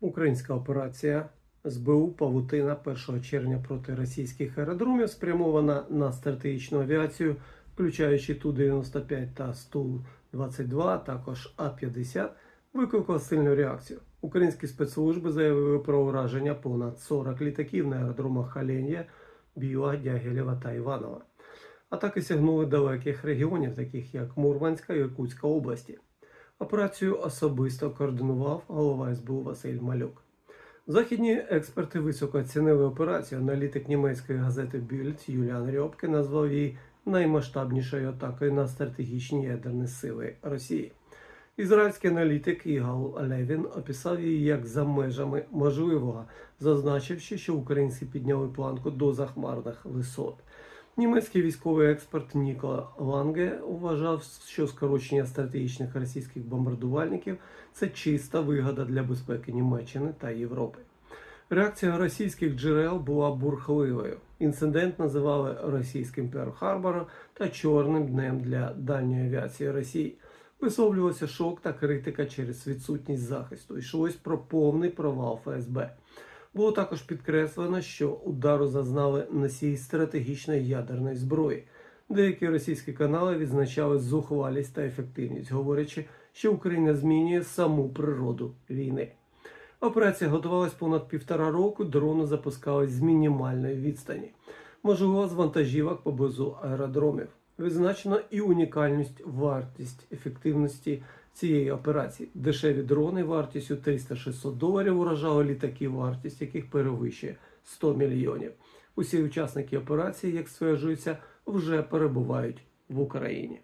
Українська операція СБУ Павутина 1 червня проти російських аеродромів спрямована на стратегічну авіацію, включаючи Ту-95 та Ту-22, а також А-50, викликала сильну реакцію. Українські спецслужби заявили про ураження понад 40 літаків на аеродромах Халенія, Біла, Дягілєва та Іванова. Атаки сягнули далеких регіонів, таких як Мурманська і Иркутська області. Операцію особисто координував голова СБУ Василь Малюк. Західні експерти високо оцінили операцію. Аналітик німецької газети Бюльт Юліан Рьопке назвав її наймасштабнішою атакою на стратегічні ядерні сили Росії. Ізраїльський аналітик Ігал Левін описав її як за межами можливого, зазначивши, що українці підняли планку до захмарних висот. Німецький військовий експерт Нікола Ланге вважав, що скорочення стратегічних російських бомбардувальників це чиста вигода для безпеки Німеччини та Європи. Реакція російських джерел була бурхливою. Інцидент називали російським Перл-Харбором та чорним днем для дальньої авіації Росії. Висловлювався шок та критика через відсутність захисту. Йшлось про повний провал ФСБ. Було також підкреслено, що удару зазнали носії стратегічної ядерної зброї. Деякі російські канали відзначали зухвалість та ефективність, говорячи, що Україна змінює саму природу війни. Операція готувалась понад півтора року, дрони запускались з мінімальної відстані. Можливо, з вантажівок поблизу аеродромів. Відзначено і унікальність, вартість ефективності цієї операції. Дешеві дрони вартістю 300-600 доларів уражали літаки, вартість яких перевищує 100 мільйонів. Усі учасники операції, як стверджується, вже перебувають в Україні.